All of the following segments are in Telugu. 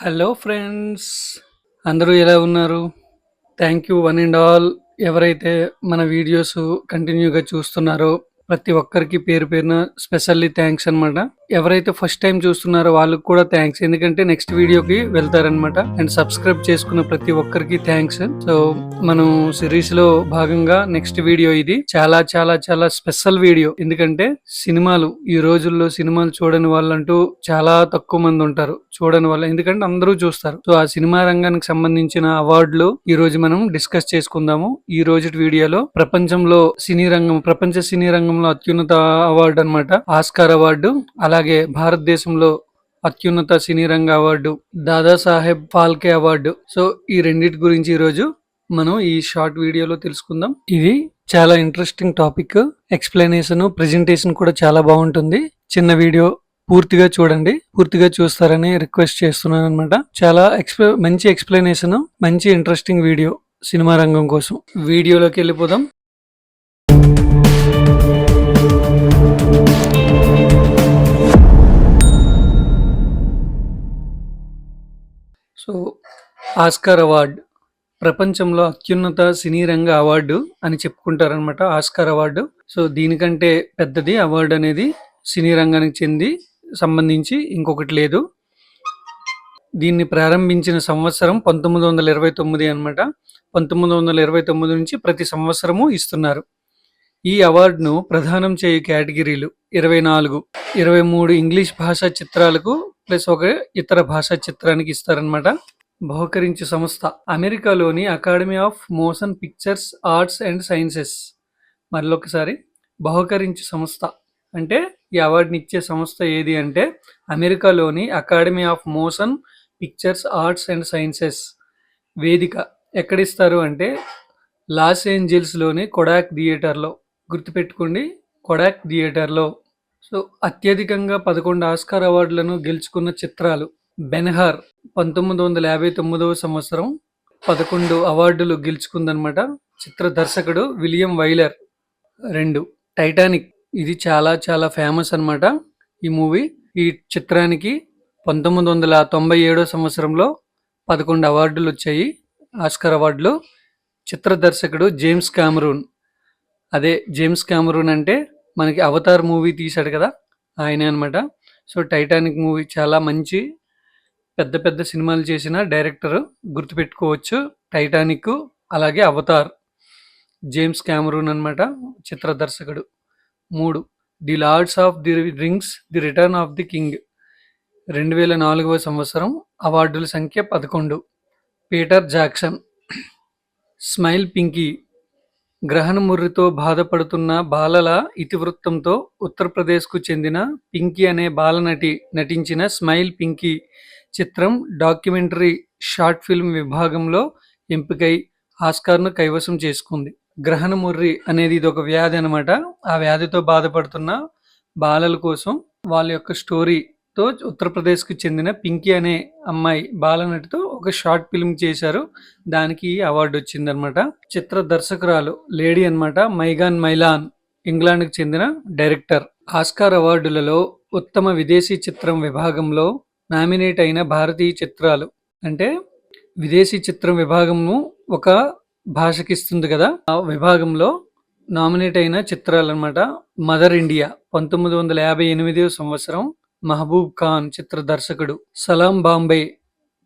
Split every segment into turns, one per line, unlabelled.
హలో ఫ్రెండ్స్ అందరూ ఎలా ఉన్నారు? Thank you one and all ఎవరైతే మన వీడియోస్ కంటిన్యూగా చూస్తున్నారో ప్రతి ఒక్కరికి పేరు పేరున స్పెషల్లీ థ్యాంక్స్ అన్నమాట. ఎవరైతే ఫస్ట్ టైం చూస్తున్నారో వాళ్ళకి కూడా థ్యాంక్స్ ఎందుకంటే నెక్స్ట్ వీడియోకి వెళ్తారనమాట అండ్ సబ్స్క్రైబ్ చేసుకున్న ప్రతి ఒక్కరికి థ్యాంక్స్ సో మనం సిరీస్లో భాగంగా నెక్స్ట్ వీడియో ఇది. చాలా చాలా చాలా స్పెషల్ వీడియో. ఎందుకంటే సినిమాలు ఈ రోజుల్లో సినిమాలు చూడని వాళ్ళంటూ చాలా తక్కువ మంది ఉంటారు. చూడని వాళ్ళు ఎందుకంటే అందరూ చూస్తారు. సో ఆ సినిమా రంగానికి సంబంధించిన అవార్డులు ఈ రోజు మనం డిస్కస్ చేసుకుందాము. ఈ రోజు వీడియోలో ప్రపంచంలో సినీ రంగం ప్రపంచ సినీ రంగం రంగంలో అత్యున్నత అవార్డు అన్నమాట. ఆస్కార్ అవార్డు అలాగే భారతదేశంలో అత్యున్నత సినీ రంగ award Dadasaheb Phalke award. So ఈ రెండిటి గురించి ఈరోజు రోజు మనం ఈ షార్ట్ వీడియోలో తెలుసుకుందాం. ఇది చాలా ఇంట్రెస్టింగ్ టాపిక్. ఎక్స్ప్లెనేషన్ ప్రెజెంటేషన్ కూడా చాలా బాగుంటుంది. చిన్న వీడియో పూర్తిగా చూడండి. పూర్తిగా చూస్తారని రిక్వెస్ట్ చేస్తున్నాను అనమాట చాలా ఎక్స్ప్లె మంచి ఎక్స్ప్లెనేషన్ మంచి ఇంట్రెస్టింగ్ వీడియో సినిమా రంగం కోసం. వీడియోలోకి వెళ్ళిపోదాం. సో ఆస్కార్ అవార్డ్ ప్రపంచంలో అత్యున్నత సినీ రంగ అవార్డు అని చెప్పుకుంటారనమాట ఆస్కార్ అవార్డు. సో దీనికంటే పెద్దది అవార్డు అనేది సినీ రంగానికి చెంది సంబంధించి ఇంకొకటి లేదు. దీన్ని ప్రారంభించిన సంవత్సరం పంతొమ్మిది వందల ఇరవై తొమ్మిది అనమాట పంతొమ్మిది వందల ఇరవై తొమ్మిది నుంచి ప్రతి సంవత్సరము ఇస్తున్నారు. ఈ అవార్డును ప్రదానం చేయు కేటగిరీలు ఇరవై నాలుగు ఇరవై మూడు ఇంగ్లీష్ భాషా చిత్రాలకు ప్లస్ ఒక ఇతర భాషా చిత్రానికి ఇస్తారనమాట బహుకరించు సంస్థ అమెరికాలోని Academy of Motion Pictures Arts and Sciences. మరొకసారి బహుకరించు సంస్థ అంటే ఈ అవార్డుని ఇచ్చే సంస్థ ఏది అంటే అమెరికాలోని Academy of Motion Pictures Arts and Sciences. వేదిక ఎక్కడిస్తారు అంటే లాస్ ఏంజల్స్లోని కొడాక్ థియేటర్లో. గుర్తుపెట్టుకోండి కొడాక్ థియేటర్లో. సో అత్యధికంగా పదకొండు ఆస్కార్ అవార్డులను గెలుచుకున్న చిత్రాలు బెన్హార్ పంతొమ్మిది వందల యాభై తొమ్మిదవ సంవత్సరం పదకొండు అవార్డులు గెలుచుకుందనమాట చిత్ర దర్శకుడు విలియం వైలర్ రెండు. టైటానిక్. ఇది చాలా చాలా ఫేమస్ అన్నమాట ఈ మూవీ. ఈ చిత్రానికి పంతొమ్మిది వందల తొంభై ఏడో సంవత్సరంలో పదకొండు అవార్డులు వచ్చాయి ఆస్కార్ అవార్డులు. చిత్ర దర్శకుడు జేమ్స్ కామరూన్. అదే జేమ్స్ క్యామరూన్ అంటే మనకి అవతార్ మూవీ తీశాడు కదా ఆయనే అనమాట సో టైటానిక్ మూవీ చాలా మంచి పెద్ద పెద్ద సినిమాలు చేసిన డైరెక్టర్ గుర్తుపెట్టుకోవచ్చు టైటానిక్ అలాగే అవతార్. జేమ్స్ క్యామరూన్ అనమాట చిత్ర దర్శకుడు. మూడు the Lords of the Rings the Return of the King. రెండు వేల నాలుగవ సంవత్సరం అవార్డుల సంఖ్య పదకొండు. పీటర్ జాక్సన్ స్మైల్ పింకీ గ్రహణ ముర్రితో బాధపడుతున్న బాలల ఇతివృత్తంతో ఉత్తరప్రదేశ్కు చెందిన పింకీ అనే బాలనటి నటించిన స్మైల్ పింకీ చిత్రం డాక్యుమెంటరీ షార్ట్ ఫిల్మ్ విభాగంలో ఎంపికై ఆస్కార్ను కైవసం చేసుకుంది. గ్రహణ ముర్రి అనేది ఇది ఒక వ్యాధి అనమాట ఆ వ్యాధితో బాధపడుతున్న బాలల కోసం వాళ్ళ యొక్క స్టోరీ తో ఉత్తరప్రదేశ్కు చెందిన పింకీ అనే అమ్మాయి బాలనటితో ఒక షార్ట్ ఫిల్మ్ చేశారు. దానికి అవార్డు వచ్చిందనమాట చిత్ర దర్శకురాలు లేడీ అన్నమాట మైగాన్ మైలాన్ ఇంగ్లాండ్కి చెందిన డైరెక్టర్. ఆస్కార్ అవార్డులలో ఉత్తమ విదేశీ చిత్రం విభాగంలో నామినేట్ అయిన భారతీయ చిత్రాలు. అంటే విదేశీ చిత్రం విభాగము ఒక భాషకి ఇస్తుంది కదా ఆ విభాగంలో నామినేట్ అయిన చిత్రాలు అనమాట మదర్ ఇండియా పంతొమ్మిది వందల యాభై ఎనిమిదవ సంవత్సరం మహబూబ్ ఖాన్ చిత్ర దర్శకుడు సలాం బాంబే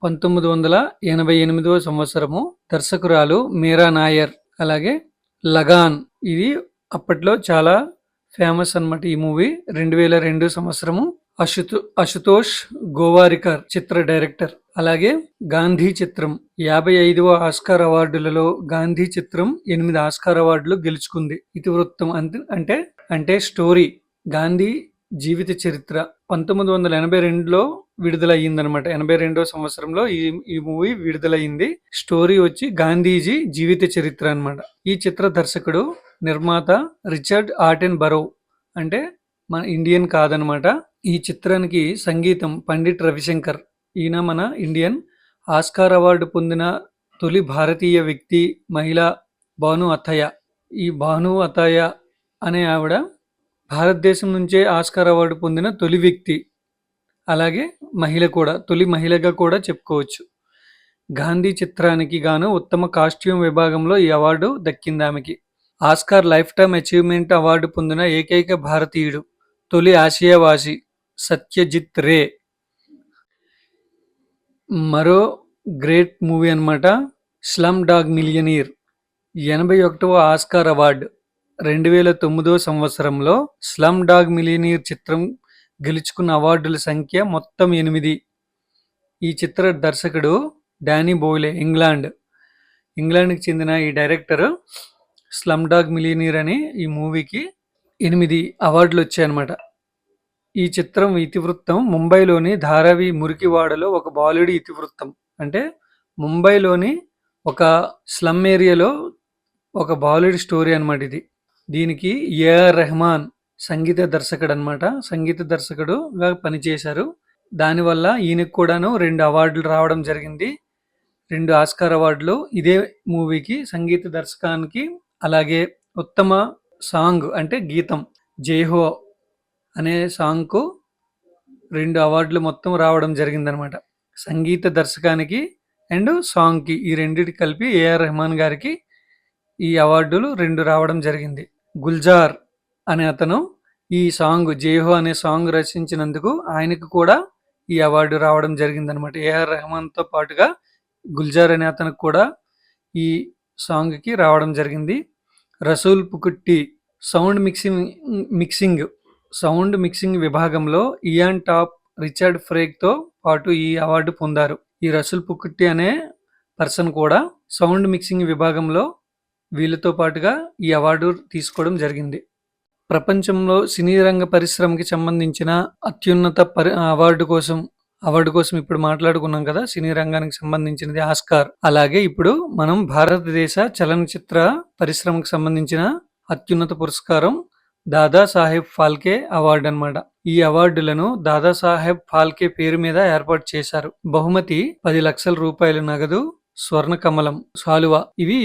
పంతొమ్మిది వందల ఎనభై ఎనిమిదవ సంవత్సరము. దర్శకురాలు మీరా నాయర్ అలాగే లగాన్. ఇది అప్పట్లో చాలా ఫేమస్ అన్నమాట ఈ మూవీ. రెండు వేల రెండు సంవత్సరము అశుతో అశుతోష్ గోవారికర్ చిత్ర డైరెక్టర్ అలాగే గాంధీ చిత్రం. యాభై ఐదవ ఆస్కార్ అవార్డులలో గాంధీ చిత్రం ఎనిమిది ఆస్కార్ అవార్డులు గెలుచుకుంది. ఇతివృత్తం అంటే అంటే స్టోరీ. గాంధీ జీవిత చరిత్ర పంతొమ్మిది వందల ఎనభై రెండులో విడుదలయ్యిందనమాట ఎనభై రెండో సంవత్సరంలో ఈ ఈ మూవీ విడుదలయ్యింది. స్టోరీ వచ్చి గాంధీజీ జీవిత చరిత్ర అనమాట ఈ చిత్ర దర్శకుడు నిర్మాత రిచర్డ్ ఆటెన్ బరో అంటే మన ఇండియన్ కాదనమాట ఈ చిత్రానికి సంగీతం పండిట్ రవిశంకర్. ఈయన మన ఇండియన్ ఆస్కార్ అవార్డు పొందిన తొలి భారతీయ వ్యక్తి మహిళ భాను అత్తయ్య ఈ భాను అత్తయ్య అనే ఆవిడ భారతదేశం నుంచే ఆస్కార్ అవార్డు పొందిన తొలి వ్యక్తి అలాగే మహిళ కూడా తొలి మహిళగా కూడా చెప్పుకోవచ్చు. గాంధీ చిత్రానికి గాను ఉత్తమ కాస్ట్యూమ్ విభాగంలో ఈ అవార్డు దక్కింది ఆమెకి. Oscar lifetime achievement award పొందిన ఏకైక భారతీయుడు తొలి ఆసియావాసి సత్యజిత్ రే. మరో గ్రేట్ మూవీ అన్నమాట స్లమ్ డాగ్ మిలియనీర్ ఎనభై ఒకటవ ఆస్కార్ అవార్డు. రెండు వేల తొమ్మిదో సంవత్సరంలో స్లమ్ డాగ్ మిలీనియర్ చిత్రం గెలుచుకున్న అవార్డుల సంఖ్య మొత్తం ఎనిమిది. ఈ చిత్ర దర్శకుడు డానీ బోయిలే ఇంగ్లాండ్. ఇంగ్లాండ్కి చెందిన ఈ డైరెక్టర్ స్లమ్ డాగ్ మిలీనియర్ అనే ఈ మూవీకి ఎనిమిది అవార్డులు వచ్చాయన్నమాట ఈ చిత్రం ఇతివృత్తం ముంబైలోని ధారావి మురికివాడలో ఒక బాలుడి ఇతివృత్తం. అంటే ముంబైలోని ఒక స్లమ్ ఏరియాలో ఒక బాలుడి స్టోరీ అనమాట ఇది. దీనికి ఏఆర్ రెహమాన్ సంగీత దర్శకుడు అనమాట సంగీత దర్శకుడుగా పనిచేశారు. దానివల్ల ఈయనకు కూడాను రెండు అవార్డులు రావడం జరిగింది. రెండు ఆస్కార్ అవార్డులు. ఇదే మూవీకి సంగీత దర్శకానికి అలాగే ఉత్తమ సాంగ్ అంటే గీతం జైహో అనే సాంగ్కు రెండు అవార్డులు మొత్తం రావడం జరిగిందనమాట సంగీత దర్శకానికి అండ్ సాంగ్కి ఈ రెండిటి కలిపి ఏఆర్ రెహమాన్ గారికి ఈ అవార్డులు రెండు రావడం జరిగింది. గుల్జార్ అనే అతను ఈ సాంగ్ జేహో అనే సాంగ్ రచించినందుకు ఆయనకు కూడా ఈ అవార్డు రావడం జరిగిందనమాట ఏఆర్ రెహమాన్తో పాటుగా గుల్జార్ అనే అతనికి కూడా ఈ సాంగ్కి రావడం జరిగింది. Resul Pookutty sound mixing mixing sound mixing విభాగంలో ఇయాన్ టాప్ రిచర్డ్ ఫ్రేక్తో పాటు ఈ అవార్డు పొందారు. ఈ రసూల్ పుకుట్టి అనే పర్సన్ కూడా సౌండ్ మిక్సింగ్ విభాగంలో వీళ్ళతో పాటుగా ఈ అవార్డు తీసుకోవడం జరిగింది. ప్రపంచంలో సినీ రంగ పరిశ్రమకి సంబంధించిన అత్యున్నత పరి అవార్డు కోసం అవార్డు కోసం ఇప్పుడు మాట్లాడుకున్నాం కదా సినీ రంగానికి సంబంధించినది ఆస్కార్. అలాగే ఇప్పుడు మనం భారతదేశ చలనచిత్ర పరిశ్రమకు సంబంధించిన అత్యున్నత పురస్కారం దాదా సాహెబ్ ఫాల్కే అవార్డు అన్నమాట. ఈ అవార్డులను దాదా సాహెబ్ ఫాల్కే పేరు మీద ఏర్పాటు చేశారు. బహుమతి పది లక్షల రూపాయల నగదు స్వర్ణ కమలం సాలువ ఇవి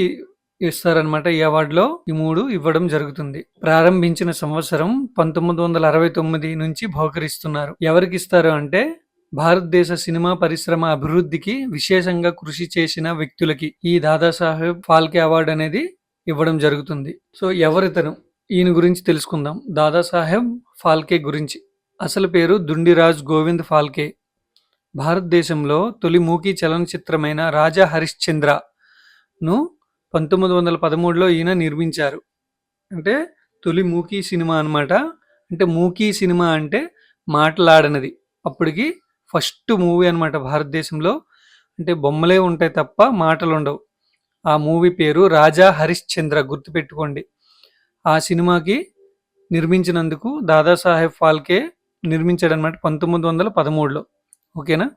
ఇస్తారనమాట ఈ అవార్డులో ఈ మూడు ఇవ్వడం జరుగుతుంది. ప్రారంభించిన సంవత్సరం పంతొమ్మిది వందల అరవై తొమ్మిది నుంచి బహుకరిస్తున్నారు. ఎవరికి ఇస్తారు అంటే భారతదేశ సినిమా పరిశ్రమ అభివృద్ధికి విశేషంగా కృషి చేసిన వ్యక్తులకి ఈ దాదాసాహెబ్ ఫాల్కే అవార్డు అనేది ఇవ్వడం జరుగుతుంది. సో ఎవరితను? ఈయన గురించి తెలుసుకుందాం. దాదాసాహెబ్ ఫాల్కే గురించి. అసలు పేరు దుండిరాజ్ గోవింద్ ఫాల్కే. భారతదేశంలో తొలి మూకీ చలనచిత్రమైన రాజా హరిశ్చంద్రను పంతొమ్మిది వందల పదమూడులో ఈయన నిర్మించారు. అంటే తొలి మూకీ సినిమా అన్నమాట. అంటే మూకీ సినిమా అంటే మాట్లాడనది. అప్పటికి ఫస్ట్ మూవీ అనమాట భారతదేశంలో. అంటే బొమ్మలే ఉంటాయి తప్ప మాటలు ఉండవు ఆ మూవీ పేరు రాజా హరిశ్చంద్ర గుర్తుపెట్టుకోండి. ఆ సినిమాకి నిర్మించినందుకు దాదాసాహెబ్ ఫాల్కే నిర్మించాడు అనమాట పంతొమ్మిది వందల పదమూడులో. ఓకేనా?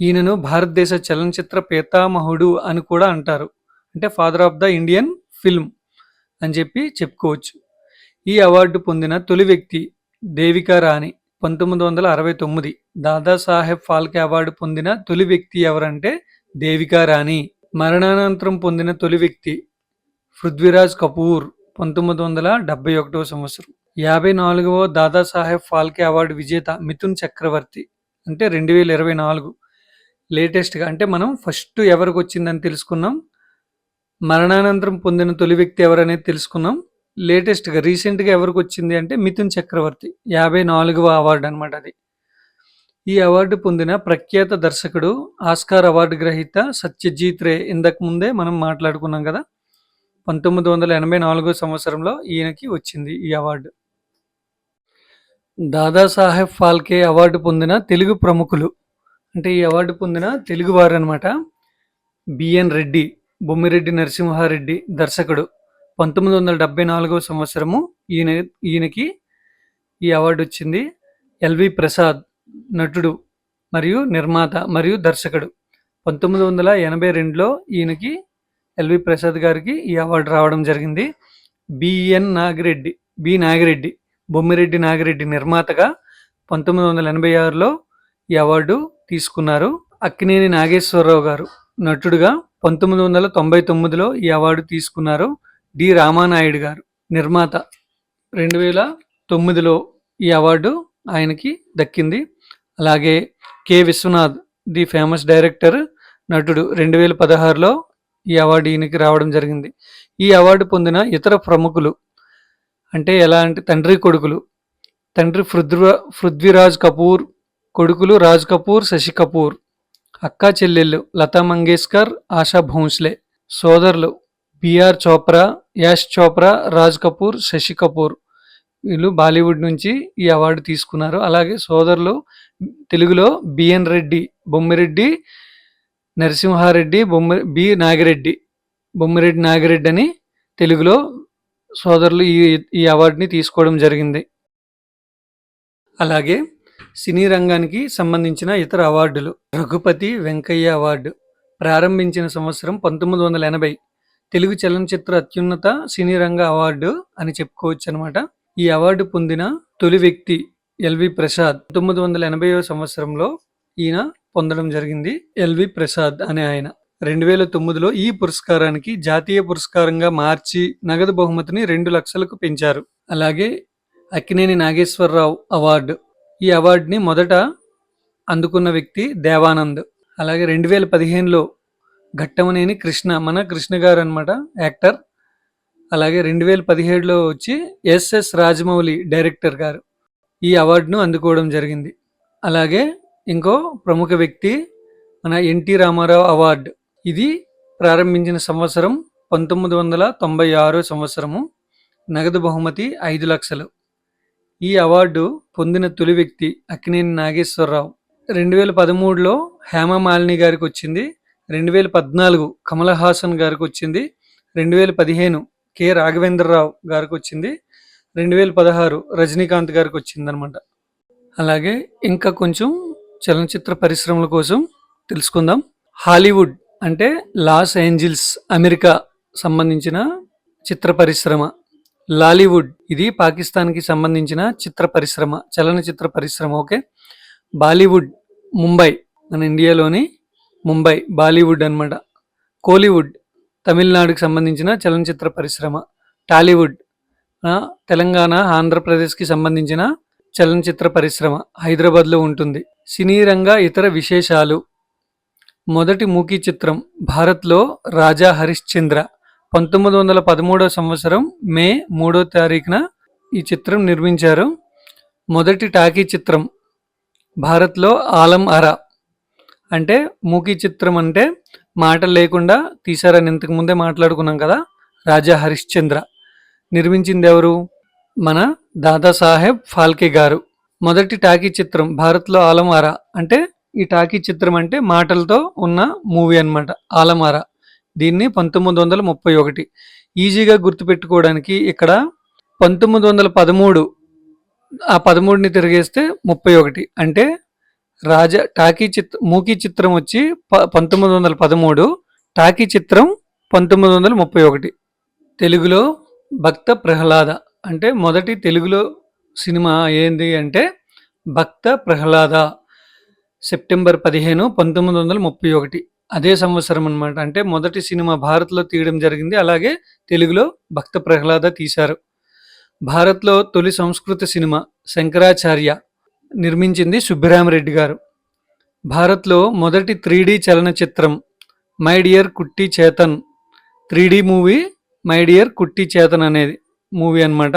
ఈయనను భారతదేశ చలనచిత్ర పేతామహుడు అని కూడా అంటారు. అంటే father of the Indian film అని చెప్పి చెప్పుకోవచ్చు. ఈ అవార్డు పొందిన తొలి వ్యక్తి దేవికా రాణి పంతొమ్మిది వందల అరవై తొమ్మిది దాదాసాహెబ్ ఫాల్కే అవార్డు పొందిన తొలి వ్యక్తి ఎవరంటే దేవికా రాణి. మరణానంతరం పొందిన తొలి వ్యక్తి పృథ్వీరాజ్ కపూర్ పంతొమ్మిది వందల డెబ్బై ఒకటవ సంవత్సరం. యాభై నాలుగవ దాదాసాహెబ్ ఫాల్కే అవార్డు విజేత మిథున్ చక్రవర్తి అంటే రెండు వేల ఇరవై నాలుగు లేటెస్ట్గా అంటే మనం ఫస్ట్ ఎవరికి వచ్చిందని తెలుసుకున్నాం? మరణానంతరం పొందిన తొలి వ్యక్తి ఎవరనేది తెలుసుకున్నాం లేటెస్ట్గా రీసెంట్గా ఎవరికి వచ్చింది అంటే మిథున్ చక్రవర్తి. యాభై నాలుగవ అవార్డు అనమాట అది. ఈ అవార్డు పొందిన ప్రఖ్యాత దర్శకుడు ఆస్కార్ అవార్డు గ్రహీత సత్యజీత్ రే ఇంతకు ముందే మనం మాట్లాడుకున్నాం కదా. పంతొమ్మిది వందల ఎనభై నాలుగో సంవత్సరంలో ఈయనకి వచ్చింది ఈ అవార్డు. దాదాసాహెబ్ ఫాల్కే అవార్డు పొందిన తెలుగు ప్రముఖులు. అంటే ఈ అవార్డు పొందిన తెలుగువారు అనమాట బిఎన్ రెడ్డి. బొమ్మిరెడ్డి నరసింహారెడ్డి దర్శకుడు. పంతొమ్మిది వందల డెబ్బై నాలుగవ సంవత్సరము ఈయన ఈయనకి ఈ అవార్డు వచ్చింది. ఎల్వి ప్రసాద్ నటుడు మరియు నిర్మాత మరియు దర్శకుడు. పంతొమ్మిది వందల ఎనభై రెండులో ఈయనకి ఎల్వి ప్రసాద్ గారికి ఈ అవార్డు రావడం జరిగింది. బిఎన్ నాగిరెడ్డి బి నాగిరెడ్డి బొమ్మిరెడ్డి నాగిరెడ్డి నిర్మాతగా పంతొమ్మిది వందల ఎనభై ఆరులో ఈ అవార్డు తీసుకున్నారు. అక్కినేని నాగేశ్వరరావు గారు నటుడుగా పంతొమ్మిది వందల తొంభై తొమ్మిదిలో ఈ అవార్డు తీసుకున్నారు డి రామానాయుడు గారు నిర్మాత. రెండు వేల తొమ్మిదిలో ఈ అవార్డు ఆయనకి దక్కింది. అలాగే K Vishwanath the famous director నటుడు. రెండు వేల పదహారులో ఈ అవార్డు ఈయనకి రావడం జరిగింది. ఈ అవార్డు పొందిన ఇతర ప్రముఖులు అంటే ఎలా అంటే తండ్రి కొడుకులు? తండ్రి పృథ్వ పృథ్వీరాజ్ కపూర్ కొడుకులు రాజ్ కపూర్ శశి కపూర్. అక్క చెల్లెళ్ళు లతా మంగేష్కర్ ఆశా భోంస్లే. సోదరులు బిఆర్ చోప్రా యాష్ చోప్రా రాజ్ కపూర్ శశి కపూర్. వీళ్ళు బాలీవుడ్ నుంచి ఈ అవార్డు తీసుకున్నారు. అలాగే సోదరులు తెలుగులో బిఎన్ రెడ్డి బొమ్మిరెడ్డి నరసింహారెడ్డి బొమ్మి బి నాగిరెడ్డి బొమ్మిరెడ్డి నాగిరెడ్డి అని తెలుగులో సోదరులు ఈ ఈ అవార్డుని తీసుకోవడం జరిగింది. అలాగే సినీ రంగానికి సంబంధించిన ఇతర అవార్డులు. రఘుపతి వెంకయ్య అవార్డు. ప్రారంభించిన సంవత్సరం పంతొమ్మిది వందల ఎనభై. తెలుగు చలనచిత్ర అత్యున్నత సినీ రంగ అవార్డు అని చెప్పుకోవచ్చు అనమాట ఈ అవార్డు పొందిన తొలి వ్యక్తి ఎల్వి ప్రసాద్. తొమ్మిది వందల ఎనభై సంవత్సరంలో ఈయన పొందడం జరిగింది ఎల్వి ప్రసాద్ అనే ఆయన. రెండు వేల తొమ్మిదిలో ఈ పురస్కారానికి జాతీయ పురస్కారంగా మార్చి నగదు బహుమతిని రెండు లక్షలకు పెంచారు. అలాగే అక్కినేని నాగేశ్వరరావు అవార్డు. ఈ అవార్డుని మొదట అందుకున్న వ్యక్తి దేవానంద్. అలాగే రెండు వేల పదిహేనులో ఘట్టమనేని కృష్ణ మన కృష్ణ గారు అనమాట యాక్టర్. అలాగే రెండు వేల పదిహేడులో వచ్చి ఎస్ఎస్ రాజమౌళి డైరెక్టర్ గారు ఈ అవార్డును అందుకోవడం జరిగింది. అలాగే ఇంకో ప్రముఖ వ్యక్తి మన ఎన్టీ రామారావు అవార్డు. ఇది ప్రారంభించిన సంవత్సరం పంతొమ్మిది వందల తొంభై ఆరో సంవత్సరము. నగదు బహుమతి ఐదు లక్షలు. ఈ అవార్డు పొందిన తొలి వ్యక్తి అక్కినేని నాగేశ్వరరావు. రెండు వేల పదమూడులో హేమమాలిని గారికి వచ్చింది. రెండు వేల పద్నాలుగు కమల్ హాసన్ గారికి వచ్చింది. రెండు వేల పదిహేను కె రాఘవేంద్రరావు గారికి వచ్చింది. రెండు వేల పదహారు రజనీకాంత్ గారికి వచ్చిందనమాట అలాగే ఇంకా కొంచెం చలనచిత్ర పరిశ్రమల కోసం తెలుసుకుందాం. హాలీవుడ్ అంటే లాస్ ఏంజిల్స్ అమెరికా సంబంధించిన చిత్ర పరిశ్రమ. లాలీవుడ్. ఇది పాకిస్తాన్కి సంబంధించిన చిత్ర పరిశ్రమ చలనచిత్ర పరిశ్రమ ఓకే? బాలీవుడ్ ముంబై మన ఇండియాలోని ముంబై బాలీవుడ్ అనమాట కోలీవుడ్ తమిళనాడుకి సంబంధించిన చలనచిత్ర పరిశ్రమ టాలీవుడ్ తెలంగాణ ఆంధ్రప్రదేశ్కి సంబంధించిన చలనచిత్ర పరిశ్రమ హైదరాబాద్లో ఉంటుంది. సినీ రంగ ఇతర విశేషాలు. మొదటి మూకీ చిత్రం భారత్లో రాజా హరిశ్చంద్ర. పంతొమ్మిది వందల పదమూడవ సంవత్సరం మే మూడో తారీఖున ఈ చిత్రం నిర్మించారు. మొదటి టాకీ చిత్రం భారత్లో ఆలం అరా. అంటే మూకీ చిత్రం అంటే మాటలు లేకుండా తీశారని ఇంతకు ముందే మాట్లాడుకున్నాం కదా రాజా హరిశ్చంద్ర. నిర్మించింది ఎవరు? మన దాదాసాహెబ్ ఫాల్కే గారు. మొదటి టాకీ చిత్రం భారత్లో ఆలమారా అంటే ఈ టాకీ చిత్రం అంటే మాటలతో ఉన్న మూవీ అనమాట ఆలమారా దీన్ని పంతొమ్మిది వందల ముప్పై ఒకటి. ఈజీగా గుర్తుపెట్టుకోవడానికి ఇక్కడ పంతొమ్మిది వందల పదమూడు ఆ పదమూడుని తిరిగేస్తే ముప్పై ఒకటి. అంటే రాజా టాకీ చిత్ర మూకీ చిత్రం వచ్చి ప పంతొమ్మిది వందల పదమూడు టాకీ చిత్రం పంతొమ్మిది వందల ముప్పై ఒకటి. తెలుగులో భక్త ప్రహ్లాద అంటే మొదటి తెలుగులో సినిమా ఏంది అంటే భక్త ప్రహ్లాద సెప్టెంబర్ పదిహేను పంతొమ్మిది వందల ముప్పై ఒకటి. అదే సంవత్సరం అనమాట అంటే మొదటి సినిమా భారత్లో తీయడం జరిగింది. అలాగే తెలుగులో భక్త ప్రహ్లాద తీశారు. భారత్లో తొలి సంస్కృత సినిమా శంకరాచార్య నిర్మించింది సుబ్బిరామరెడ్డి గారు. భారత్లో మొదటి three చలనచిత్రం my dear Kutti Chetan three movie my dear Kutti Chetan అనేది మూవీ అనమాట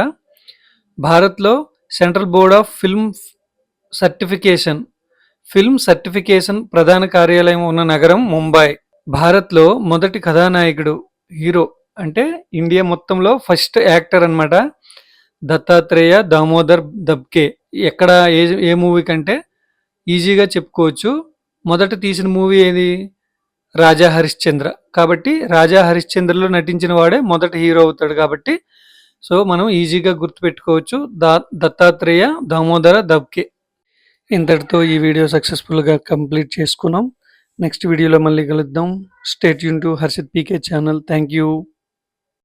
భారత్లో central board of film certification film certification ప్రధాన కార్యాలయం ఉన్న నగరం ముంబై. భారత్లో మొదటి కథానాయకుడు హీరో అంటే ఇండియా మొత్తంలో ఫస్ట్ యాక్టర్ అనమాట దత్తాత్రేయ దామోదర్ దబ్కే. ఎక్కడ ఏ ఏ మూవీ కంటే ఈజీగా చెప్పుకోవచ్చు. మొదట తీసిన మూవీ ఏది? రాజా హరిశ్చంద్ర. కాబట్టి రాజా హరిశ్చంద్రలో నటించిన వాడే మొదటి హీరో అవుతాడు కాబట్టి. సో మనం ఈజీగా గుర్తుపెట్టుకోవచ్చు. దా దత్తాత్రేయ దామోదర దబ్కే. ఇంతటితో ఈ వీడియో సక్సెస్ఫుల్గా కంప్లీట్ చేసుకున్నాం. నెక్స్ట్ వీడియోలో మళ్ళీ కలుద్దాం. Stay Yoon to Harshit PK channel thank you